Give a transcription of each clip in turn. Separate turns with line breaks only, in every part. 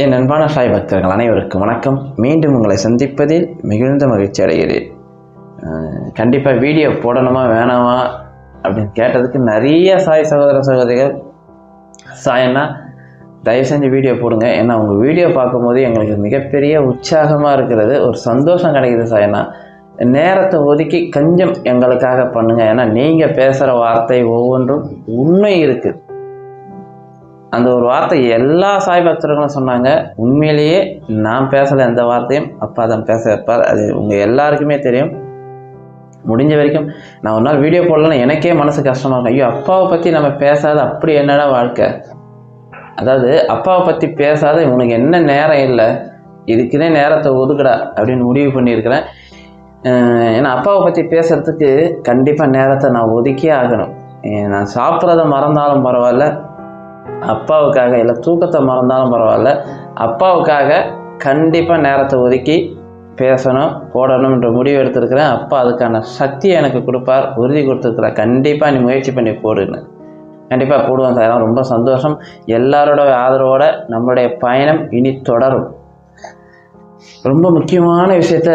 என் அன்பான சாய் பக்தர்கள் அனைவருக்கும் வணக்கம். மீண்டும் உங்களை சந்திப்பதில் மிகுந்த மகிழ்ச்சி அடைகிறேன். கண்டிப்பாக வீடியோ போடணுமா வேணாமா அப்படின்னு கேட்டதுக்கு நிறைய சாய் சகோதர சகோதரிகள் சாயன்னா தயவு செஞ்சு வீடியோ போடுங்க. ஏன்னா உங்கள் வீடியோ பார்க்கும்போது எங்களுக்கு மிகப்பெரிய உற்சாகமாக இருக்கிறது ஒரு சந்தோஷம் கிடைக்குது சாயன்னா நேரத்தை ஒதுக்கி கொஞ்சம் எங்களுக்காக பண்ணுங்கள் ஏன்னா நீங்கள் பேசுகிற வார்த்தை ஒவ்வொன்றும் உண்மை இருக்குது அந்த ஒரு வார்த்தை எல்லா சாய் பக்தர்களும் சொன்னாங்க. உண்மையிலேயே நான் பேசலை எந்த வார்த்தையும். அப்பா தான் பேச வைப்பார். அது உங்கள் எல்லாருக்குமே தெரியும். முடிஞ்ச வரைக்கும் நான் ஒரு நாள் வீடியோ போடலன்னா எனக்கே மனசு கஷ்டமாக இருக்கும். ஐயோ அப்பாவை பற்றி நம்ம பேசாத அப்படி என்னடா வாழ்க்கை? அதாவது அப்பாவை பற்றி பேசாத இவனுக்கு என்ன நேரம் இல்லை. இதுக்குன்னே நேரத்தை ஒதுக்குடா அப்படின்னு முடிவு பண்ணியிருக்கிறேன். ஏன்னா அப்பாவை பற்றி பேசுகிறதுக்கு கண்டிப்பாக நேரத்தை நான் ஒதுக்கியே ஆகணும். நான் சாப்பிட்றத மறந்தாலும் பரவாயில்ல. அப்பாவுக்காக இல்லை தூக்கத்தை மறந்தாலும் பரவாயில்ல அப்பாவுக்காக கண்டிப்பாக நேரத்தை ஒதுக்கி பேசணும் போடணும்ன்ற முடிவு எடுத்திருக்கிறேன். அப்பா அதுக்கான சக்தியை எனக்கு கொடுப்பார் உறுதி கொடுத்துருக்குறேன் கண்டிப்பாக நீ முயற்சி பண்ணி போடுன்னு. கண்டிப்பாக போடுவோம் சார். ரொம்ப சந்தோஷம். எல்லாரோட ஆதரவோட நம்மளுடைய பயணம் இனி தொடரும். ரொம்ப முக்கியமான விஷயத்த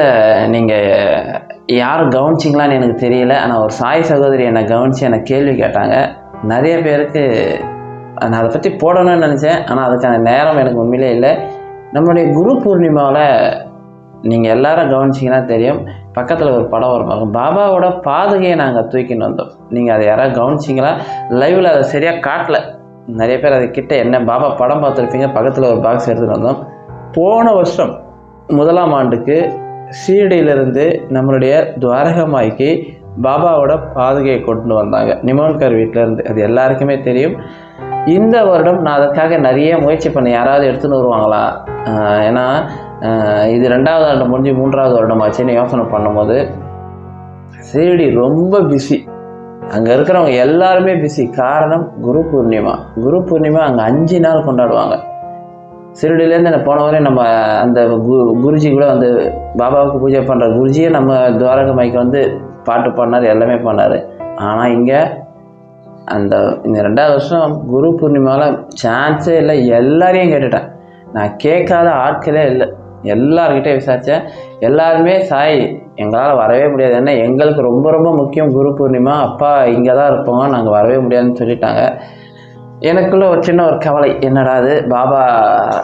நீங்கள் யாரும் கவனிச்சிங்களான்னு எனக்கு தெரியல. ஆனால் ஒரு சாய் சகோதரி என்னை கவனித்து என்னை கேள்வி கேட்டாங்க. நிறைய பேருக்கு நான் அதை பற்றி போடணும்னு நினச்சேன். ஆனால் அதுக்கான நேரம் எனக்கு உண்மையிலே இல்லை. நம்மளுடைய குரு பூர்ணிமாவில் நீங்கள் எல்லாரும் கவனிச்சிங்கன்னா தெரியும் பக்கத்தில் ஒரு படம் வரும். பாபாவோட பாதுகையை நாங்கள் தூக்கின்னு வந்தோம். நீங்கள் அதை யாராவது கவனிச்சிங்களா? லைவில் அதை சரியாக காட்டல. நிறைய பேர் அது கிட்டே என்ன பாபா படம் பார்த்துருப்பீங்க? பக்கத்தில் ஒரு பாக்ஸ் எடுத்துகிட்டு வந்தோம். போன வருஷம் முதலாம் ஆண்டுக்கு சீரடியிலிருந்து நம்மளுடைய துவாரகமாய்க்கு பாபாவோட பாதுகையை கொண்டு வந்தாங்க. நிமோன்கர் வீட்டிலேருந்து அது எல்லாருக்குமே தெரியும். இந்த வருடம் நான் அதற்காக நிறைய முயற்சி பண்ண யாராவது எடுத்துன்னு வருவாங்களா? ஏன்னா இது ரெண்டாவது வருடம் முடிஞ்சு மூன்றாவது வருடம் ஆச்சுன்னு யோசனை பண்ணும்போது சீரடி ரொம்ப பிஸி அங்கே இருக்கிறவங்க எல்லாருமே பிஸி காரணம் குரு பூர்ணிமா. குரு பூர்ணிமா அங்கே அஞ்சு நாள் கொண்டாடுவாங்க. சிறுடிலேருந்து நான் போன வரையும் நம்ம அந்த கு குருஜி கூட வந்து பாபாவுக்கு பூஜை பண்ணுற குருஜியே நம்ம துவாரக மைக்கு வந்து பாட்டு பாடினார் எல்லாமே பண்ணார் ஆனால் இங்கே அந்த இந்த ரெண்டாவது வருஷம் குரு பூர்ணிமாவில் சான்ஸே இல்லை. எல்லாரையும் கேட்டுட்டேன். நான் கேட்காத ஆட்களே இல்லை. எல்லார்கிட்டே விசாரித்தேன் எல்லாருமே சாய் எங்களால் வரவே முடியாது. ஏன்னா எங்களுக்கு ரொம்ப ரொம்ப முக்கியம் குரு பூர்ணிமா. அப்பா இங்கே தான் இருப்போம் நாங்கள் வரவே முடியாதுன்னு சொல்லிட்டாங்க. எனக்குள்ள ஒரு சின்ன ஒரு கவலை. என்னடா அது பாபா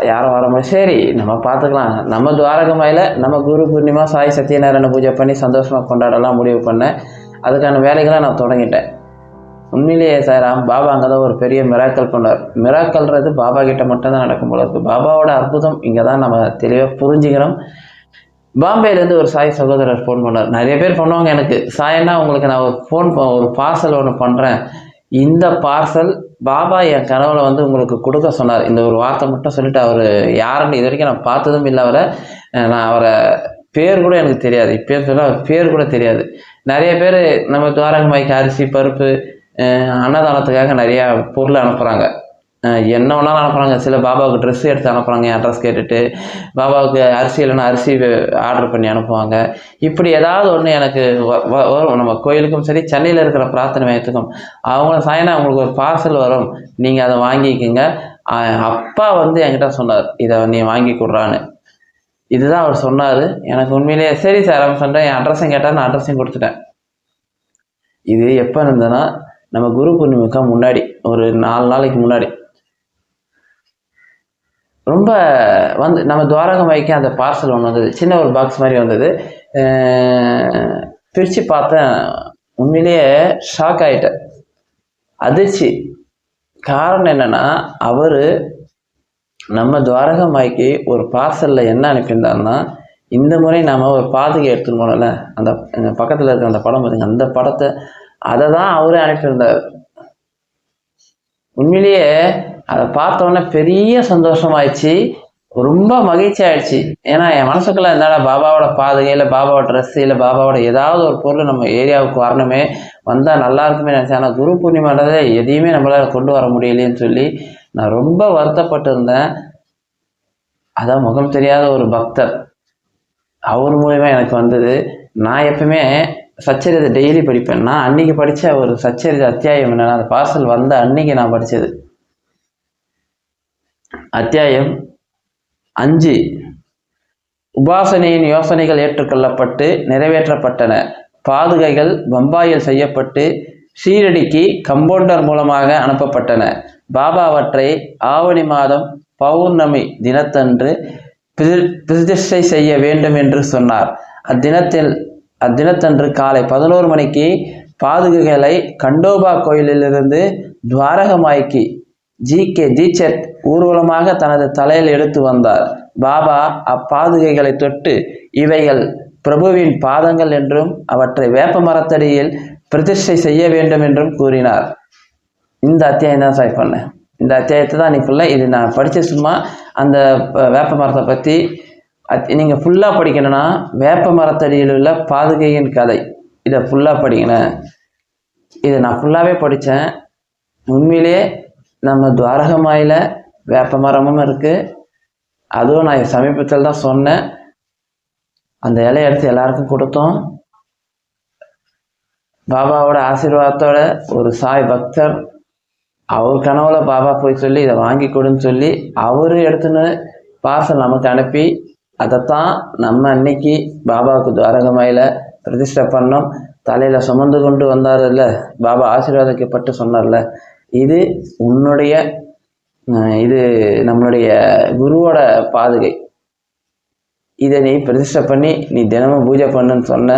யாரும் வர முடியும் சரி நம்ம பார்த்துக்கலாம். நம்ம துவாரகமாயில் நம்ம குரு பூர்ணிமா சாய் சத்யநாராயண பூஜை பண்ணி சந்தோஷமாக கொண்டாடலாம் முடிவு பண்ணேன். அதுக்கான வேலைகளை நான் தொடங்கிட்டேன். உண்மையிலேயே சாராம் பாபா அங்கே தான் ஒரு பெரிய மிராக்கல் பண்ணார். மிராக்கல்ன்றது பாபா கிட்ட மட்டும்தான் நடக்கும் போல இருக்குது பாபாவோட அற்புதம் இங்கே தான் நம்ம தெளிவாக புரிஞ்சுக்கிறோம். பாம்பேலேருந்து ஒரு சாய் சகோதரர் ஃபோன் பண்ணார். நிறைய பேர் பண்ணுவாங்க எனக்கு. சாயன்னா உங்களுக்கு நான் ஒரு ஃபோன் ஒரு பார்சல் ஒன்று பண்ணுறேன் இந்த பார்சல் பாபா என் கனவுல வந்து உங்களுக்கு கொடுக்க சொன்னார். இந்த ஒரு வார்த்தை மட்டும் சொல்லிட்டு அவர் யாருன்னு இது வரைக்கும் நான் பார்த்ததும் இல்லை அவரை. நான் அவரை பேர் கூட எனக்கு தெரியாது. இப்போ சொல்ல அவர் பேர் கூட தெரியாது. நிறைய பேர் நம்ம துவாரகமாய்க்கு அரிசி பருப்பு அன்னதானத்துக்காக நிறையா பொருள் அனுப்புகிறாங்க என்ன வேணாலும் அனுப்புகிறாங்க சில பாபாவுக்கு ட்ரெஸ் எடுத்து அனுப்புகிறாங்க என் அட்ரஸ் கேட்டுட்டு பாபாவுக்கு அரிசி இல்லைன்னா அரிசி ஆர்டர் பண்ணி அனுப்புவாங்க. இப்படி ஏதாவது ஒன்று எனக்கு வரும். நம்ம கோயிலுக்கும் சரி சென்னையில் இருக்கிற பிரார்த்தனை மையத்துக்கும். அவங்கள சாயனா அவங்களுக்கு ஒரு பார்சல் வரும். நீங்கள் அதை வாங்கிக்கோங்க. அப்பா வந்து என்கிட்ட சொன்னார் இதை நீ வாங்கி கொடுறான்னு. இதுதான் அவர் சொன்னார். எனக்கு உண்மையிலேயே சரி சார் அவன் சொன்னேன் என் அட்ரஸையும் கேட்டால் நான் அட்ரஸையும் கொடுத்துட்டேன். இது எப்போ இருந்ததுன்னா நம்ம குரு பூர்ணிமைக்கு முன்னாடி ஒரு நாலு நாளைக்கு முன்னாடி. ரொம்ப வந்து நம்ம துவாரகம் துவாரகமாய்க்கு அந்த பார்சல் ஒன்று வந்தது. சின்ன ஒரு பாக்ஸ் மாதிரி வந்தது. பிரித்து பார்த்தேன். உண்மையிலேயே ஷாக் ஆகிட்டேன் அதிர்ச்சி. காரணம் என்னன்னா அவர் நம்ம துவாரகமாய்க்கு ஒரு பார்சலில் என்ன அனுப்பியிருந்தாருன்னா இந்த முறை நாம் ஒரு பாதுகை எடுத்துன்னு போனோம்ல. அந்த பக்கத்தில் இருக்கிற அந்த படம் பாருங்க அந்த படத்தை அதை தான் அவரே அனுப்பியிருந்தார். உண்மையிலேயே அதை பார்த்தோன்னே பெரிய சந்தோஷமாயிடுச்சு. ரொம்ப மகிழ்ச்சி ஆயிடுச்சு ஏன்னா என் மனசுக்குள்ள இருந்தாலும் பாபாவோட பாதுகை இல்லை பாபாவோட ட்ரெஸ் இல்லை பாபாவோட ஏதாவது ஒரு பொருள் நம்ம ஏரியாவுக்கு வரணுமே வந்தால் நல்லா இருக்குமே நினச்சேன். ஆனால் குரு பூர்ணிமான்றதை எதையுமே நம்மளால் கொண்டு வர முடியலன்னு சொல்லி நான் ரொம்ப வருத்தப்பட்டு இருந்தேன் அதான் முகம் தெரியாத ஒரு பக்தர். அவர் மூலயமா எனக்கு வந்தது. நான் எப்பவுமே சச்சரிதை டெய்லி படிப்பேன். நான் அன்னைக்கு படித்த ஒரு சச்சரித அத்தியாயம் என்னென்னா அந்த பார்சல் வந்த அன்னைக்கு நான் படித்தது அத்தியாயம் அஞ்சு. உபாசனையின் யோசனைகள் ஏற்றுக்கொள்ளப்பட்டு நிறைவேற்றப்பட்டன. பாதுகைகள் பம்பாயில் செய்யப்பட்டு ஷீரடிக்கு கம்பவுண்டர் மூலமாக அனுப்பப்பட்டன. பாபா அவற்றை ஆவணி மாதம் பௌர்ணமி தினத்தன்று பிரதிஷ்டை செய்ய வேண்டும் என்று சொன்னார். அத்தினத்தில் அத்தினத்தன்று காலை பதினோரு மணிக்கு பாதுகைகளை கண்டோபா கோயிலிலிருந்து துவாரகமாய்க்கு ஜி கே தீட்சத் ஊர்வலமாக தனது தலையில் எடுத்து வந்தார். பாபா அப்பாதுகைகளை தொட்டு இவைகள் பிரபுவின் பாதங்கள் என்றும் அவற்றை வேப்ப மரத்தடியில் பிரதிஷ்டை செய்ய வேண்டும் என்றும் கூறினார். இந்த அத்தியாயம் தான் சாய் பண்ணேன் இந்த அத்தியாயத்தை தான் நீ ஃபுல்லாக இது நான் படித்த சும்மா அந்த வேப்ப மரத்தை பற்றி அத் நீங்கள் ஃபுல்லாக படிக்கணும்னா வேப்ப மரத்தடியில் உள்ள பாதுகையின் கதை. இதை ஃபுல்லாக படிக்கணும் இதை நான் ஃபுல்லாகவே படித்தேன் உண்மையிலே நம்ம துவாரகமாயில் வேப்ப மரமும் இருக்குது அதுவும் நான் சமீபத்தில் தான் சொன்னேன். அந்த இலையை எடுத்து எல்லாருக்கும் கொடுத்தோம். பாபாவோட ஆசீர்வாதத்தோட ஒரு சாய் பக்தர் அவர் கனவுல பாபா போய் சொல்லி இதை வாங்கி கொடுன்னு சொல்லி அவரு எடுத்துன்னு பார்சல் நமக்கு அனுப்பி அதைத்தான் நம்ம அன்னைக்கு பாபாவுக்கு துவாரகமாயில பிரதிஷ்டை பண்ணோம். தலையில சுமந்து கொண்டு வந்தார்ல பாபா ஆசீர்வாதிக்கப்பட்டு சொன்னார்ல இது உன்னுடைய இது நம்மளுடைய குருவோட பாதுகை. இதை நீ பிரதிஷ்டை பண்ணி நீ தினமும் பூஜை பண்ணுன்னு சொன்ன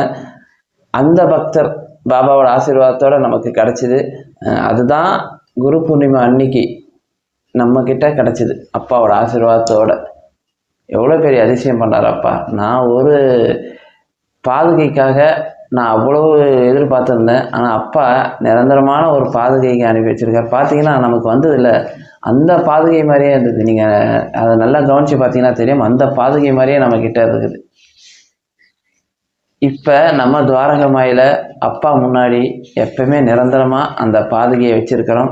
அந்த பக்தர் பாபாவோட ஆசீர்வாதத்தோடு நமக்கு கிடச்சிது. அதுதான் குரு பூர்ணிமா அன்னைக்கு நம்மக்கிட்ட கிடச்சிது அப்பாவோட ஆசீர்வாதத்தோட. எவ்வளோ பெரிய அதிசயம் பண்ணார் அப்பா. நான் ஒரு பாதுகைக்காக நான் அவ்வளவு எதிர்பார்த்துருந்தேன். ஆனால் அப்பா நிரந்தரமான ஒரு பாதுகைக்கு அனுப்பி வச்சிருக்காரு. பார்த்தீங்கன்னா நமக்கு வந்ததில்ல. அந்த பாதுகை மாதிரியே இருந்தது. நீங்கள் அதை நல்லா கவனித்து பார்த்தீங்கன்னா தெரியும். அந்த பாதுகை மாதிரியே நம்ம கிட்ட இருக்குது. இப்போ நம்ம துவாரகமாயில் அப்பா முன்னாடி எப்பவுமே நிரந்தரமாக அந்த பாதுகையை வச்சிருக்கிறோம்.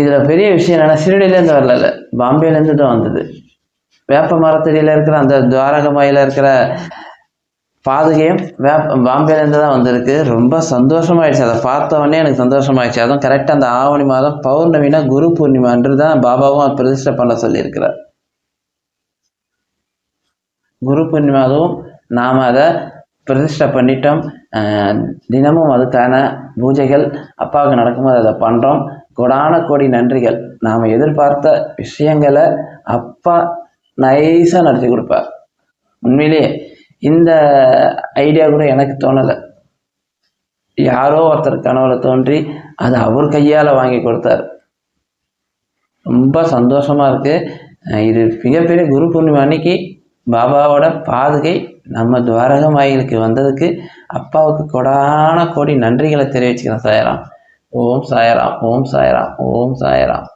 இதில் பெரிய விஷயம் என்னன்னா சிறுடிலேருந்து வரல. பாம்பேலேருந்து தான் வந்தது. வேப்ப மரத்தடியில் இருக்கிற அந்த துவாரகமாயில் இருக்கிற பாதுகையும் வேப்ப பாம்பேலேருந்து தான் வந்திருக்கு. ரொம்ப சந்தோஷமாயிடுச்சு. அதை பார்த்தவொடனே எனக்கு சந்தோஷமாயிடுச்சு. அதுவும் கரெக்டாக அந்த ஆவணி மாதம் பௌர்ணமினா குரு பூர்ணிமான்று தான் பாபாவும் அதை பிரதிஷ்டை பண்ண சொல்லியிருக்கிறார். குரு பூர்ணிமா அதுவும் நாம் அதை பிரதிஷ்டை பண்ணிட்டோம். தினமும் அதுக்கான பூஜைகள் அப்பாவுக்கு நடக்கும்போது அதை பண்ணுறோம் கொடான கோடி நன்றிகள். நாம் எதிர்பார்த்த விஷயங்களை அப்பா நைஸாக நடத்தி கொடுப்பார். உண்மையிலேயே இந்த ஐடியா கூட எனக்கு தோணலை. யாரோ ஒருத்தர் கனவுல தோன்றி அதை அவர் கையால் வாங்கி கொடுத்தாரு. ரொம்ப சந்தோஷமாக இருக்குது இது மிகப்பெரிய குரு பூர்ணிமா அன்னைக்கு பாபாவோட பாதுகை நம்ம துவாரகமாயிலுக்கு வந்ததுக்கு அப்பாவுக்கு கொடான கோடி நன்றிகளை தெரிவிச்சுக்கிறேன் சாயராம். ஓம் சாயராம் ஓம் சாயராம் ஓம் சாயராம்.